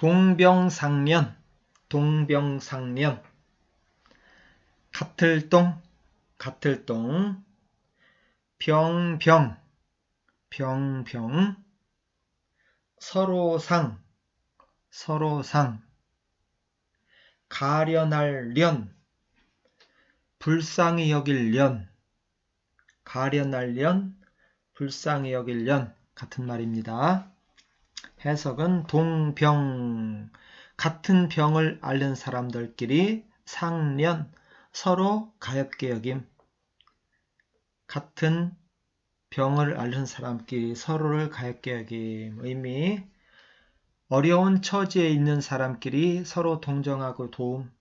동병상련, 동병상련. 같을 동, 같을 동. 병병, 병병. 서로상, 서로상. 가련할 련, 불쌍히 여길 련. 가련할 련, 불쌍히 여길 련. 같은 말입니다. 해석은 동병, 같은 병을 앓는 사람들끼리 상련, 서로 가엽게 여김. 같은 병을 앓는 사람끼리 서로를 가엽게 여김. 의미, 어려운 처지에 있는 사람끼리 서로 동정하고 도움.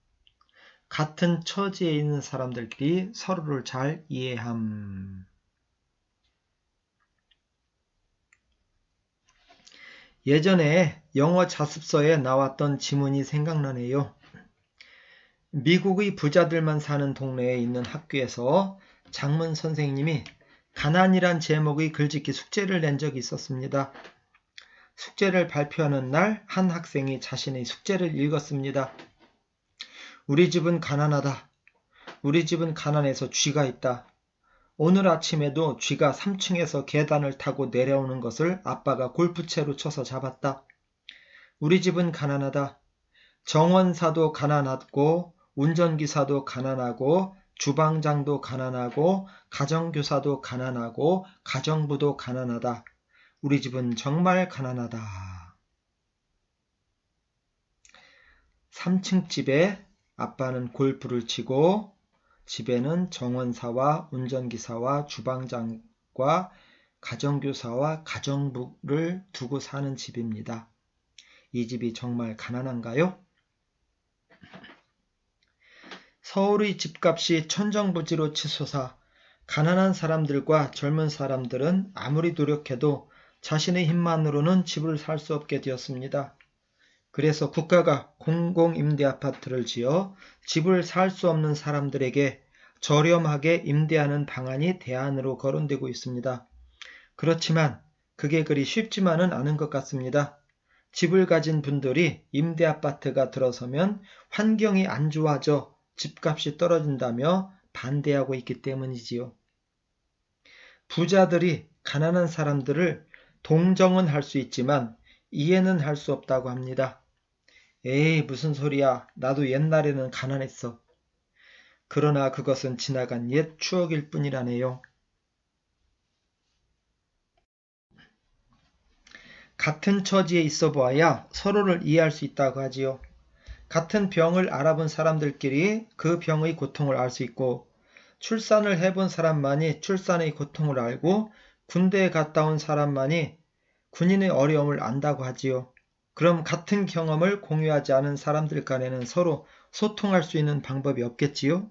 같은 처지에 있는 사람들끼리 서로를 잘 이해함. 예전에 영어 자습서에 나왔던 지문이 생각나네요. 미국의 부자들만 사는 동네에 있는 학교에서 장문 선생님이 가난이란 제목의 글짓기 숙제를 낸 적이 있었습니다. 숙제를 발표하는 날 한 학생이 자신의 숙제를 읽었습니다. 우리 집은 가난하다. 우리 집은 가난해서 쥐가 있다. 오늘 아침에도 쥐가 3층에서 계단을 타고 내려오는 것을 아빠가 골프채로 쳐서 잡았다. 우리 집은 가난하다. 정원사도 가난하고 운전기사도 가난하고 주방장도 가난하고 가정교사도 가난하고 가정부도 가난하다. 우리 집은 정말 가난하다. 3층 집에 아빠는 골프를 치고 집에는 정원사와 운전기사와 주방장과 가정교사와 가정부를 두고 사는 집입니다. 이 집이 정말 가난한가요? 서울의 집값이 천정부지로 치솟아 가난한 사람들과 젊은 사람들은 아무리 노력해도 자신의 힘만으로는 집을 살 수 없게 되었습니다. 그래서 국가가 공공임대 아파트를 지어 집을 살 수 없는 사람들에게 저렴하게 임대하는 방안이 대안으로 거론되고 있습니다. 그렇지만 그게 그리 쉽지만은 않은 것 같습니다. 집을 가진 분들이 임대 아파트가 들어서면 환경이 안 좋아져 집값이 떨어진다며 반대하고 있기 때문이지요. 부자들이 가난한 사람들을 동정은 할 수 있지만 이해는 할 수 없다고 합니다. 에이, 무슨 소리야. 나도 옛날에는 가난했어. 그러나 그것은 지나간 옛 추억일 뿐이라네요. 같은 처지에 있어 보아야 서로를 이해할 수 있다고 하지요. 같은 병을 알아본 사람들끼리 그 병의 고통을 알 수 있고, 출산을 해본 사람만이 출산의 고통을 알고, 군대에 갔다 온 사람만이 군인의 어려움을 안다고 하지요. 그럼 같은 경험을 공유하지 않은 사람들 간에는 서로 소통할 수 있는 방법이 없겠지요?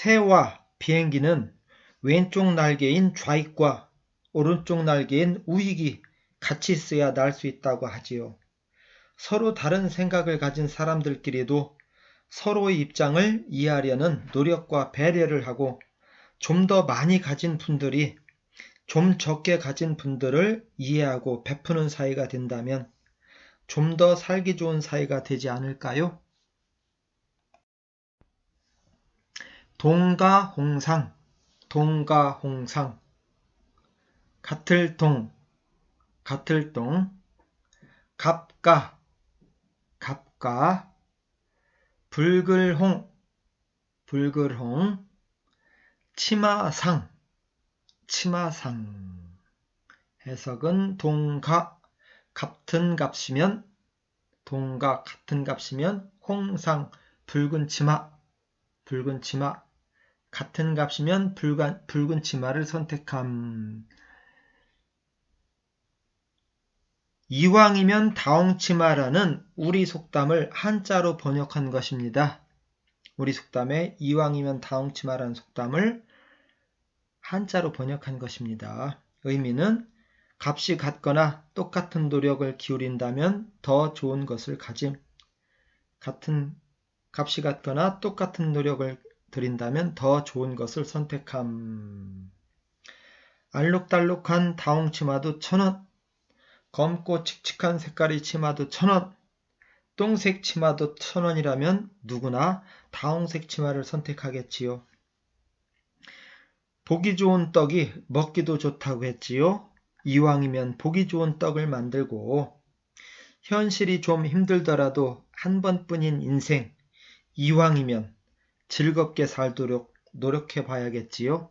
새와 비행기는 왼쪽 날개인 좌익과 오른쪽 날개인 우익이 같이 있어야 날 수 있다고 하지요. 서로 다른 생각을 가진 사람들끼리도 서로의 입장을 이해하려는 노력과 배려를 하고 좀 더 많이 가진 분들이 좀 적게 가진 분들을 이해하고 베푸는 사이가 된다면 좀 더 살기 좋은 사이가 되지 않을까요? 동가홍상, 동가홍상. 같을 동, 같을 동. 갑가, 갑가. 불글홍, 불글홍. 치마상, 치마상. 해석은 동가, 같은 값이면, 동가 같은 값이면, 홍상, 붉은 치마, 붉은 치마. 같은 값이면 붉은, 붉은 치마를 선택함. 이왕이면 다홍치마라는 우리 속담을 한자로 번역한 것입니다. 우리 속담에 이왕이면 다홍치마라는 속담을 한자로 번역한 것입니다. 의미는 값이 같거나 똑같은 노력을 기울인다면 더 좋은 것을 가짐. 같은 값이 같거나 똑같은 노력을 들인다면 더 좋은 것을 선택함. 알록달록한 다홍 치마도 천원, 검고 칙칙한 색깔이 치마도 천원, 똥색 치마도 천원이라면 누구나 다홍색 치마를 선택하겠지요. 보기 좋은 떡이 먹기도 좋다고 했지요. 이왕이면 보기 좋은 떡을 만들고 현실이 좀 힘들더라도 한 번뿐인 인생 이왕이면 즐겁게 살도록 노력해 봐야겠지요.